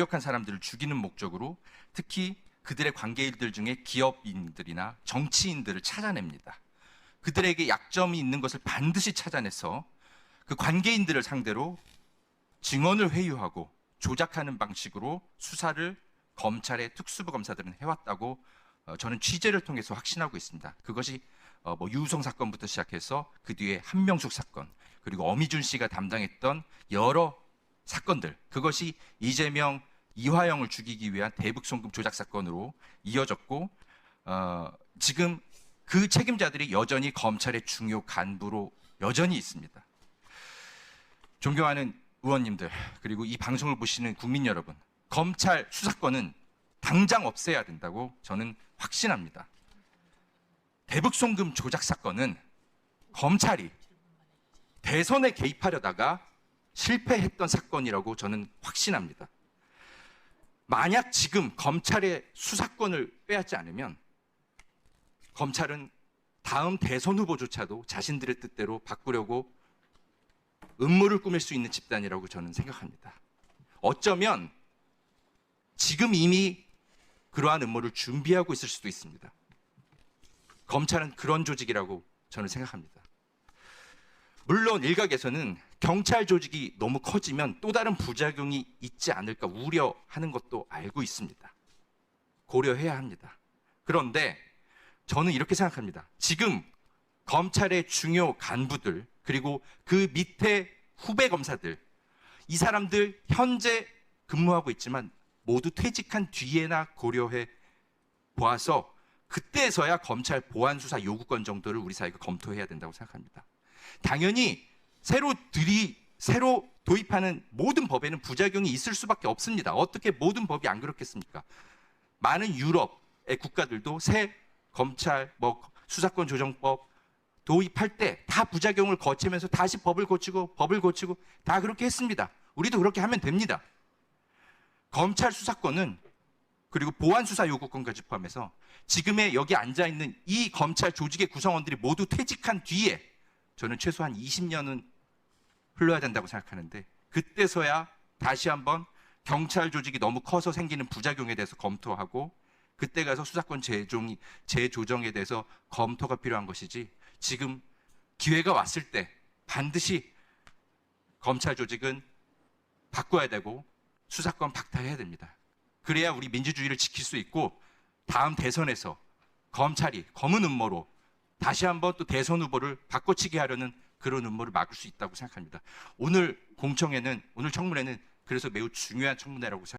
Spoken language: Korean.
유력한 사람들을 죽이는 목적으로 특히 그들의 관계인들 중에 기업인들이나 정치인들을 찾아냅니다. 그들에게 약점이 있는 것을 반드시 찾아내서 그 관계인들을 상대로 증언을 회유하고 조작하는 방식으로 수사를 검찰의 특수부 검사들은 해왔다고 어, 저는 취재를 통해서 확신하고 있습니다. 그것이 어, 뭐 유우성 사건부터 시작해서 그 뒤에 한명숙 사건 그리고 어미준 씨가 담당했던 여러 사건들 그것이 이재명 이화영을 죽이기 위한 대북 송금 조작 사건으로 이어졌고 어, 지금 그 책임자들이 여전히 검찰의 중요 간부로 여전히 있습니다. 존경하는 의원님들 그리고 이 방송을 보시는 국민 여러분 검찰 수사권은 당장 없애야 된다고 저는 확신합니다. 대북 송금 조작 사건은 검찰이 대선에 개입하려다가 실패했던 사건이라고 저는 확신합니다. 만약 지금 검찰의 수사권을 빼앗지 않으면 검찰은 다음 대선 후보조차도 자신들의 뜻대로 바꾸려고 음모를 꾸밀 수 있는 집단이라고 저는 생각합니다. 어쩌면 지금 이미 그러한 음모를 준비하고 있을 수도 있습니다. 검찰은 그런 조직이라고 저는 생각합니다. 물론 일각에서는 경찰 조직이 너무 커지면 또 다른 부작용이 있지 않을까 우려하는 것도 알고 있습니다. 고려해야 합니다. 그런데 저는 이렇게 생각합니다. 지금 검찰의 중요 간부들 그리고 그 밑에 후배 검사들 이 사람들 현재 근무하고 있지만 모두 퇴직한 뒤에나 고려해 보아서 그때서야 검찰 보안 수사 요구권 정도를 우리 사회가 검토해야 된다고 생각합니다. 당연히 새로 들이 새로 도입하는 모든 법에는 부작용이 있을 수밖에 없습니다. 어떻게 모든 법이 안 그렇겠습니까? 많은 유럽의 국가들도 새 검찰 뭐 수사권 조정법 도입할 때 다 부작용을 거치면서 다시 법을 고치고 법을 고치고 다 그렇게 했습니다. 우리도 그렇게 하면 됩니다. 검찰 수사권은 그리고 보안 수사 요구권까지 포함해서 지금의 여기 앉아 있는 이 검찰 조직의 구성원들이 모두 퇴직한 뒤에 저는 최소한 20년은 흘러야 된다고 생각하는데 그때서야 다시 한번 경찰 조직이 너무 커서 생기는 부작용에 대해서 검토하고 그때 가서 수사권 재종이 재조정에 대해서 검토가 필요한 것이지 지금 기회가 왔을 때 반드시 검찰 조직은 바꿔야 되고 수사권 박탈해야 됩니다. 그래야 우리 민주주의를 지킬 수 있고 다음 대선에서 검찰이 검은 음모로 다시 한번 또 대선 후보를 바꿔치기 하려는 그런 음모를 막을 수 있다고 생각합니다. 오늘 공청회는 오늘 청문회는 그래서 매우 중요한 청문회라고 생각합니다.